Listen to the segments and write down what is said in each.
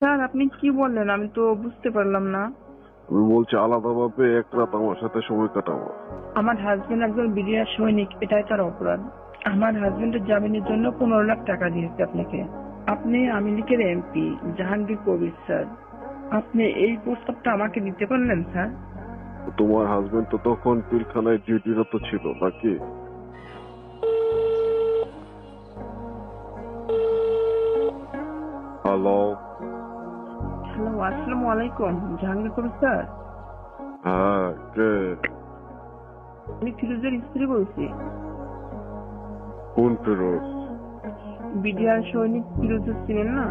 Sir আপনি কি বললেন? আমি তো বুঝতে পারলাম না। আমি বলছি আলাদাভাবে এক রাত আমার সাথে সময় কাটাবো আমার হাজবেন্ড একজন বিডিআর সৈনিক এটাই তার অপরাধ। আমার হাজবেন্ডের জামিনের জন্য পনেরো লাখ টাকা দিয়েছে আপনাকে। আপনি আওয়ামী লীগের এমপি জাহাঙ্গীর কবির স্যার। আপনি এই প্রস্তাবটা আমাকে দিতে পারলেন স্যার? তোমার হাজবেন্ড তো তখন পিলখানায় ডিউটিরত ছিল নাকি? হ্যালো আসসালামু আলাইকুম জাহাঙ্গীর কবির স্যার হ্যাঁ কে আমি ফিরোজের স্ত্রী বলছি কোন ফিরোজ বিডিআর সৈনিক ফিরোজের না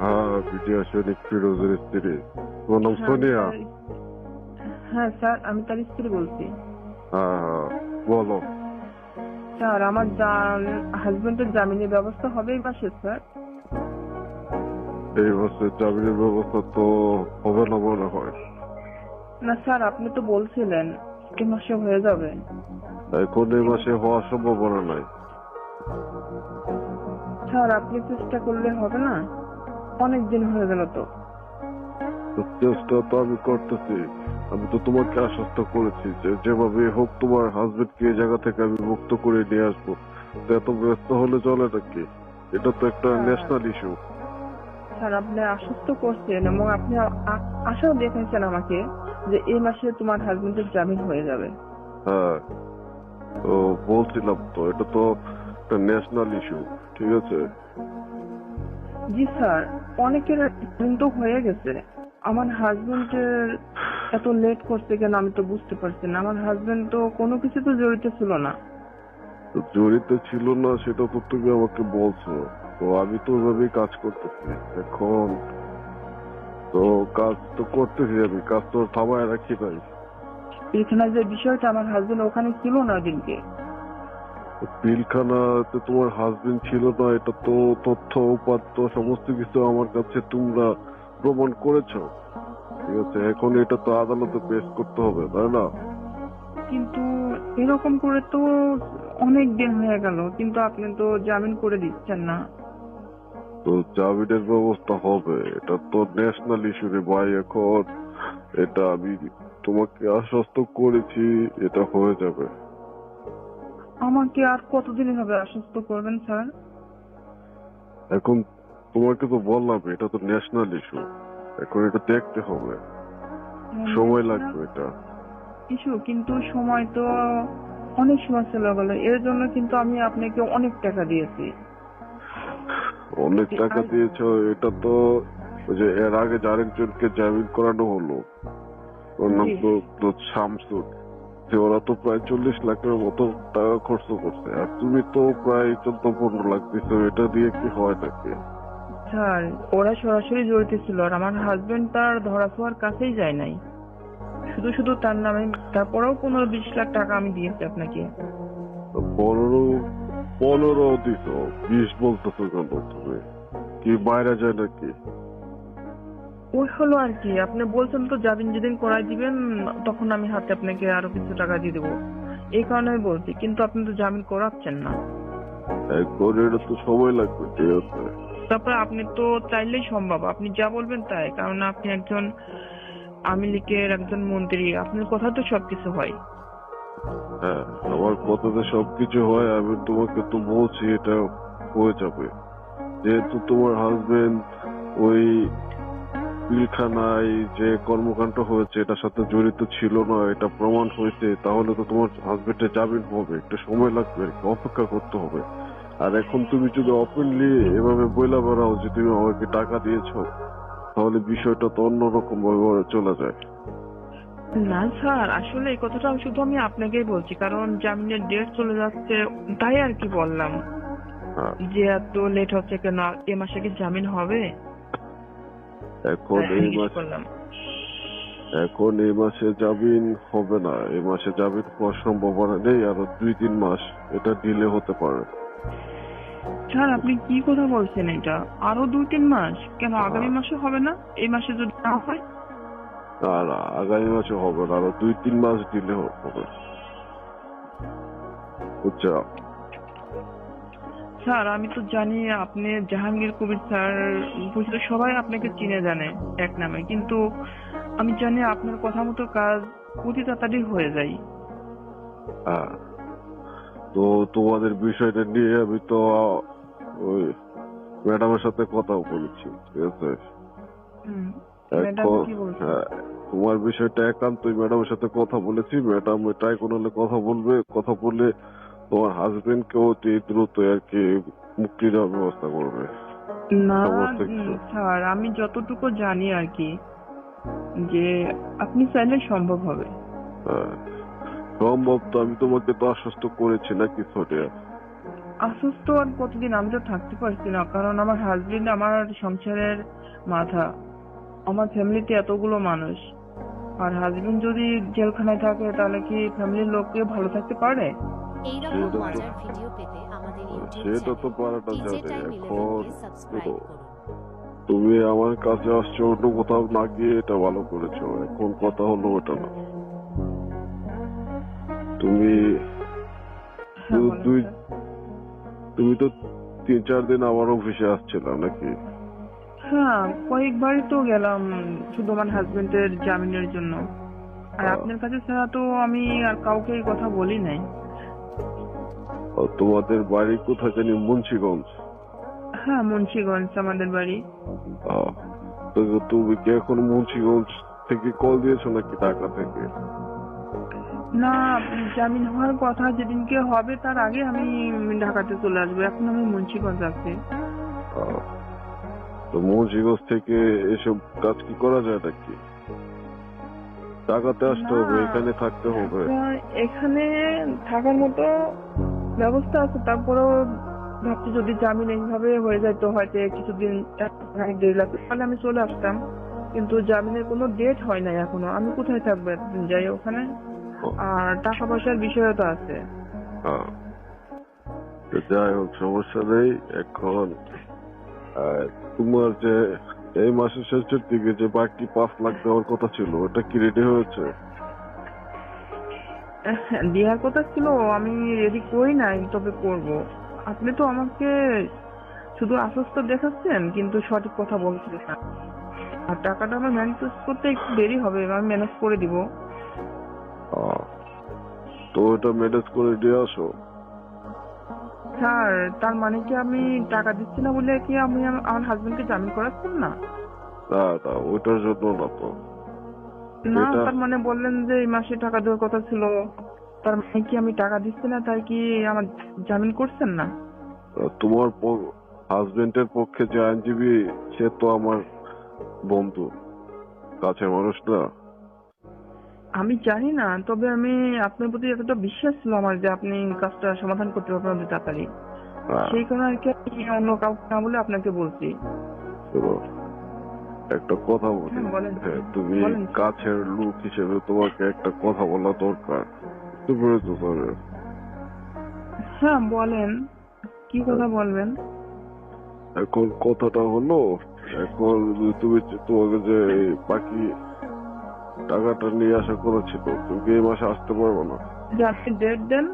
হ্যাঁ সৈনিক ফিরোজের স্ত্রী তোমার নাম সোনিয়া হ্যাঁ, স্যার আমি তার স্ত্রী বলছি হ্যাঁ বলো স্যার আমার হাজবেন্ডের জামিনের ব্যবস্থা হবে এই মাসে স্যার এই বছর জামিনের ব্যবস্থা তো হবে না মনে হয়। না স্যার আপনি তো বলছিলেন এই মাসে হয়ে যাবে। এখন এই মাসে হওয়ার সম্ভাবনা নাই। স্যার আপনি চেষ্টা করলে হবে না? অনেক দিন হয়ে গেল তো। চেষ্টা তো আমি করতেছি। আমি তো তোমাকে আশ্বস্ত করেছি যে যেভাবে হোক তোমার হাজবেন্ডকে এই জায়গা থেকে আমি মুক্ত করে নিয়ে আসব। এত ব্যস্ত হলে চলে নাকি এটা তো একটা। ন্যাশনাল ইস্যু স্যার আপনি আশ্বস্ত করছেন এবং আপনি আশাও দেখাইছেন আমাকে যে এই মাসে তোমার হাজবেন্ডের জামিন হয়ে যাবে। হ্যাঁ তো বলছিলাম তো এটা তো একটা ন্যাশনাল ইস্যু ঠিক আছে? জি স্যার অনেকের জামিন তো হয়ে গেছে। আমার হাজবেন্ডের এত লেট করছে কেন আমি তো বুঝতে পারছি না। আমার হাজবেন্ড তো কোনো কিছু তো জড়িত ছিল না। জড়িত ছিল না সেটা তো তুমি আমাকে বলছো। তো আমি তো ওইভাবেই কাজ করতেছি। এখন তো কাজ তো করতেছি আমি কাজ তো থামায় রাখি নাই। যে বিষয়টা আমার হাজবেন্ড ওখানে ছিল না ওদিনকে পিলখানাতে তোমার হাজবেন্ড ছিল না এটা তো তথ্য উপাত্ত সমস্ত কিছু আমার কাছে তোমরা প্রমাণ করেছ। ঠিক আছে এখন এটা তো আদালতে পেশ করতে হবে তাই না? কিন্তু এরকম করে তো অনেক দিন হয়ে গেল কিন্তু আপনি তো জামিন করে দিচ্ছেন না। তো জামিনের ব্যবস্থা হবে। এটা তো ন্যাশনাল ইস্যু রে ভাই এখন। এটা আমি তোমাকে আশ্বস্ত করেছি এটা হয়ে যাবে। আমাকে আর কতদিন হবে আশ্বস্ত করবেন স্যার? এখন তোমাকে তো বললাম এটা তো ন্যাশনাল ইস্যু এখন এটা দেখতে হবে। সময় লাগবে এটা। ইস্যু কিন্তু সময় তো অনেক সময় চলে গেল। এর জন্য কিন্তু আমি আপনাকে অনেক টাকা দিয়েছি। অনেক টাকা দিয়েছ এটা তো ওই যে এর আগে আরেকজনকে জামিন করানো হলো। ওর নাম তো শামসুর। যে ওরা তো প্রায় চল্লিশ লাখের মতো টাকা খরচ করছে আর তুমি তো প্রায় চোদ্দ পনেরো লাখ দিচ্ছ এটা দিয়ে কি হয় নাকি? স্যার ওরা সরাসরি জড়িত ছিল আর আমার হাজবেন্ড তার ধরা ধরাছোঁয়ার কাছেই যায় নাই। শুধু শুধু তার নামে তারপরেও পনেরো বিশ লাখ টাকা আমি দিয়েছি আপনাকে। তো পনেরো দিছ বিশ বলতেছো কেন তুমি কি বাইরে যায় নাকি? ওই হলো আর কি আপনি বলছেন তো যাবেন যেদিন করাই দিবেন তখন আমি হাতে আপনাকে আরও কিছু টাকা দিয়ে দেবো। এই কারণে আমি বলছি কিন্তু আপনি তো জামিন করাচ্ছেন না। এটা তো সময় লাগবে ঠিক আছে। তারপরে আপনি তো চাইলেই সম্ভব আপনি যা বলবেন তাই। কারণ আপনি একজন আমি লীগের একজন মন্ত্রী আপনার কথা তো সবকিছু হয়। হ্যাঁ আমার কথাতে সবকিছু হয়, আমি তোমাকে তো বলছি, এটা হয়ে যাবে। যেহেতু তোমার হাজবেন্ড ওই পিলখানায় যে কর্মকাণ্ড হয়েছে, এটার সাথে জড়িত ছিল না, এটা প্রমাণ হয়েছে, তাহলে তো তোমার হাজবেন্ডের জামিন হবে একটু সময় লাগবে অপেক্ষা করতে হবে। আর এখন তুমি যদি ওপেনলি এভাবে বইলা বেড়াও যে তুমি আমাকে টাকা দিয়েছ, তাহলে বিষয়টা তো অন্যরকম ভাবে চলে যায়। না স্যার আসলে এই কথাটা আমি শুধু আমি আপনাকেই বলছি কারণ জামিনের ডেট চলে যাচ্ছে তাই আর কি বললাম। হ্যাঁ। যে এত লেট হচ্ছে কেন? এ মাসে কি জামিন হবে? এখন এই মাসে এখন এই মাসে জামিন হবে না। এই মাসে জামিন হওয়ার সম্ভাবনা নেই আরও দুই তিন মাস এটা ডিলে হতে পারে। স্যার আপনি কি কথা বলছেন এটা? আরও দুই তিন মাস? কেন আগামী মাসে হবে না? এই মাসে যদি না হয়? আগামী মাসে হবে না আরও দুই তিন মাস ডিলে হবে। বুঝছ স্যার আমি তো জানি আপনি জাহাঙ্গীর কবির স্যার পরিচিত সবাই আপনাকে চিনে জানে এক নামে কিন্তু আমি জানি আপনার কথা মতো কাজ অতি তাড়াতাড়ি হয়ে যায়। হ্যাঁ। তো তোমাদের বিষয়টা নিয়ে আমি তো ওই ম্যাডামের সাথে কথাও বলেছি ঠিক আছে? তোমার বিষয়টা একান্তই ম্যাডামের সাথে কথা বলেছি। ম্যাডাম ট্রাই কোনো কথা বলবে। কথা বললে তোমার হাজবেন্ড কে অতি দ্রুত আর কি মুক্তি দেওয়ার ব্যবস্থা করবে। না স্যার আমি যতটুকু জানি আর কি যে আপনি চাইলে সম্ভব হবে। হ্যাঁ। সম্ভব তো আমি তোমাকে তো আশ্বস্ত করেছি না কিছু অসুস্থ আর কতদিন? আমি তো থাকতে পারছি না কারণ আমার হাজবেন্ড আমার সংসারের মাথা। আমার ফ্যামিলিতে এতগুলো মানুষ। আর হাজবেন্ড যদি জেলখানায় থাকে তাহলে কি ফ্যামিলির লোককে ভালো থাকতে পারে? এইরকম সেটা তো- মজার ভিডিও পেতে আমাদের সেটা তো পারাটা যাবে এখন দেখো, তুমি আমার কাছে আসছো অন্য কোথাও না গিয়ে এটা ভালো করেছ এখন কথা হলো ওটা না। তুমি হ্যাঁ, তুমি তো তিন চার দিন আমার অফিসে আসছিলাম নাকি? হ্যাঁ কয়েকবারই তো গেলাম শুধু আমার হাজবেন্ডের জামিনের জন্য। আর আপনার কাছে ছাড়া তো আমি আর কাউকে এই কথা বলি নাই। তোমাদের বাড়ি কোথায় জানি মুন্সিগঞ্জ? হ্যাঁ মুন্সিগঞ্জ আমাদের বাড়ি। তো তুমি কি এখন মুন্সিগঞ্জ থেকে কল দিয়েছ নাকি ঢাকা থেকে? না জামিন হওয়ার কথা যেদিনকে হবে তার আগে আমি ঢাকাতে চলে আসব। এখন আমি মুন্সিগঞ্জ আছি। তো মুন্সিগঞ্জ থেকে এসব কাজ কি করা যায় নাকি? ঢাকাতে আসতে হবে এখানে থাকতে হবে। এখানে থাকার মতো ব্যবস্থা আছে তারপরেও ভাবছি যদি জামিন এইভাবে হয়ে যায় তো হয়তো কিছুদিন দেড় লাখ তাহলে আমি চলে আসতাম। কিন্তু জামিনের কোনো ডেট হয় নাই এখনও। আমি কোথায় থাকব এতদিন যাই ওখানে। আর টাকা পয়সার বিষয়ও তো আছে। হ্যাঁ। যাই হোক সমস্যা নেই এখন তোমার যে এই মাসের শেষের দিকে যে বাকি পাঁচ লাখ দেওয়ার কথা ছিল ওটা কি রেডি হয়েছে? দেওয়ার কথা ছিল আমি রেডি করি নাই তবে করব। আপনি তো আমাকে শুধু আশ্বস্ত দেখাচ্ছেন কিন্তু সঠিক কথা বলছেন না। আর টাকাটা আমার ম্যানেজ করতে একটু দেরি হবে আমি ম্যানেজ করে দিব। তো ওটা ম্যানেজ করে দিয়ে আসো। স্যার তার মানে কি আমি টাকা দিচ্ছি না বলে কি আমি আম- আমার হাজবেন্ডকে জামিন করাচ্ছেন না? না না ওইটার জন্য না তো। না তার মানে বললেন যে এই মাসে টাকা দেওয়ার কথা ছিল। তার মানে কি আমি টাকা দিচ্ছি না তাই কি আমার জামিন করছেন না? তোমার হাজবেন্ডের পক্ষে যে আইনজীবী সে তো আমার বন্ধু। কাছের মানুষ না। আমি জানি না তবে আমি আপনার প্রতি এতটা বিশ্বাস ছিল আমার যে আপনি কাজটা সমাধান করতে পারবেন অতি তাড়াতাড়ি। হ্যাঁ, সেই কারণে আর কি আমি অন্য কাউকে না বলে আপনাকে বলছি। একটা কথা বলি। হ্যাঁ। হ্যাঁ, তুমি কাছের লোক হিসেবে তোমাকে একটা কথা বলা দরকার। বুঝতে হ্যাঁ বলেন। কি কথা বলবেন? এখন কথাটা হলো এখন তুমি তোমাকে যে বাকি টাকাটা নিয়ে আসা করেছিল তুমি এই মাসে আসতে পারব না। যে আপনি ডেট দেন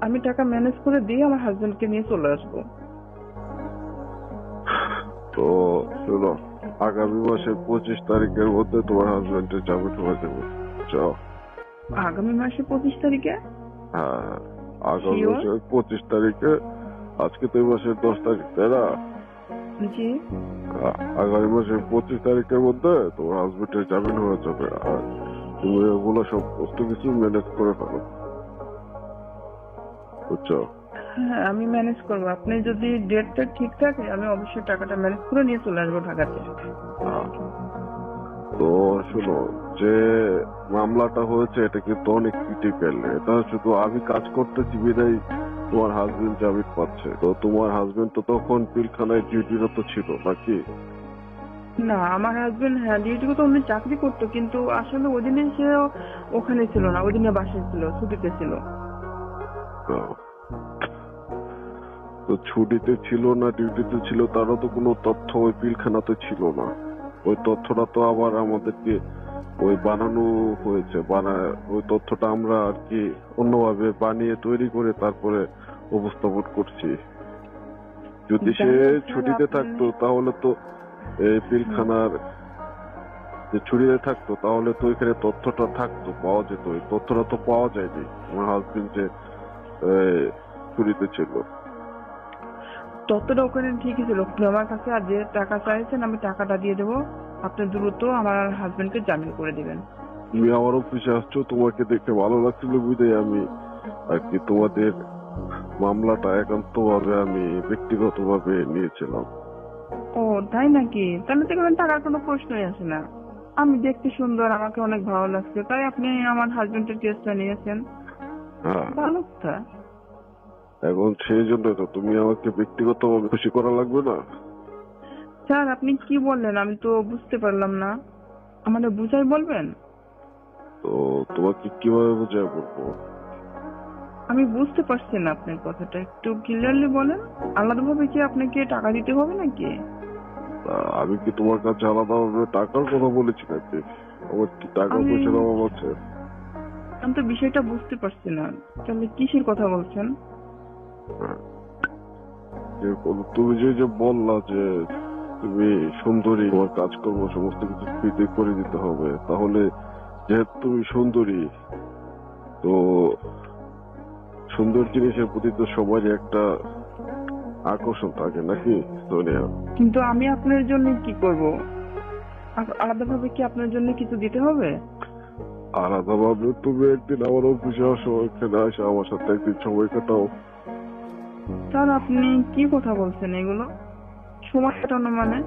আমি টাকা ম্যানেজ করে দিয়ে আমার হাজবেন্ডকে নিয়ে চলে আসব। তো শোনো আগামী মাসের পঁচিশ তারিখের মধ্যে তোমার হাজবেন্ডের জামিন হয়ে যাবে যাও। আগামী মাসে পঁচিশ তারিখে? হ্যাঁ। আগামী Sure? মাসের পঁচিশ তারিখে আজকে তো এই মাসের দশ তারিখ তাই না? জি আগামী মাসের পঁচিশ তারিখের মধ্যে তোমার হাজবেন্ডের জামিন হয়ে যাবে। আর তুমি এগুলো সমস্ত কিছু ম্যানেজ করে ফেলো। বুঝছ? হ্যাঁ আমি ম্যানেজ করব। আপনি যদি ডেটটা ঠিক থাকে আমি অবশ্যই টাকাটা ম্যানেজ করে নিয়ে চলে আসব ঢাকাতে। তো শোনো যে মামলাটা হয়েছে এটা কিন্তু অনেক ক্রিটিক্যাল এটা শুধু আমি কাজ করতেছি বিদায় তোমার হাজবেন্ড জামিন পাচ্ছে। তো তোমার হাজবেন্ড তো তখন পিলখানায় ডিউটিরত ছিল নাকি? না আমার হাজবেন্ড হ্যাঁ ডিউটি তো উনি চাকরি করতো কিন্তু আসলে ওই দিনে সে ওখানে ছিল না ওই দিনে বাসায় ছিল ছুটিতে ছিল। তো ছুটিতে ছিল না ডিউটিতে ছিল তারও তো কোনো তথ্য ওই পিলখানাতে ছিল না। ওই তথ্যটা তো আবার আমাদেরকে ওই বানানো হয়েছে বানা ওই তথ্যটা আমরা আর কি অন্যভাবে বানিয়ে তৈরি করে তারপরে উপস্থাপন করছি। যদি সে ছুটিতে থাকতো তাহলে তো এই পিলখানার যে ছুটিতে থাকতো তাহলে তো এখানে তথ্যটা থাকতো পাওয়া যেত। ওই তথ্যটা তো পাওয়া যায়নি আমার হাজবেন্ড যে ছুটিতে ছিল। ততটা ওখানে ঠিকই ছিল। আমার কাছে আর যে টাকা চাইছেন আমি টাকাটা দিয়ে দেবো। আপনি দ্রুত আমার হাজবেন্ডকে জামিন করে দিবেন। তুমি আমার অফিসে আসছো তোমাকে দেখে ভালো লাগছিল বুঝে আমি আর কি তোমাদের মামলাটা একান্ত ভাবে আমি ব্যক্তিগত ভাবে নিয়েছিলাম। ও তাই নাকি? তাহলে তো এখানে টাকার কোনো প্রশ্নই আসে না। আমি দেখতে সুন্দর আমাকে অনেক ভালো লাগছে। তাই আপনি আমার হাজবেন্ডের কেসটা নিয়েছেন। হ্যাঁ। ভালো কথা এখন সেই জন্য তো তুমি আমাকে ব্যক্তিগত ভাবে খুশি করা লাগবে না। স্যার আপনি কি বললেন? আমি তো বুঝতে পারলাম না। আমাদের বুঝাই বলবেন? তো তোমাকে কীভাবে বোঝায় বলব? আমি বুঝতে পারছি না আপনার কথাটা। একটু ক্লিয়ারলি বলেন। আলাদাভাবে কি আপনাকে টাকা দিতে হবে নাকি? আমি কি তোমার কাছে আলাদাভাবে টাকার কথা বলেছি নাকি? আমার কি টাকা পয়সার অভাব আছে? আমি তো বিষয়টা বুঝতে পারছি না। তাহলে কিসের কথা বলছেন? তুমি যে যে বললা যে তুমি সুন্দরী তোমার কাজকর্ম সমস্ত কিছু ফ্রিতে করে দিতে হবে। তাহলে যেহেতু তুমি সুন্দরী তো সুন্দর জিনিসের প্রতি তো সবারই একটা আকর্ষণ থাকে নাকি সোনিয়া? কিন্তু আমি আপনার জন্য কি করব? আলাদাভাবে কি আপনার জন্য কিছু দিতে হবে? আলাদাভাবে তুমি একদিন আমার অফিসে আসো এখানে আসো আমার সাথে একদিন সময় কাটাও। স্যার আপনি কি কথা বলছেন এগুলো? সময় কাটানো মানে?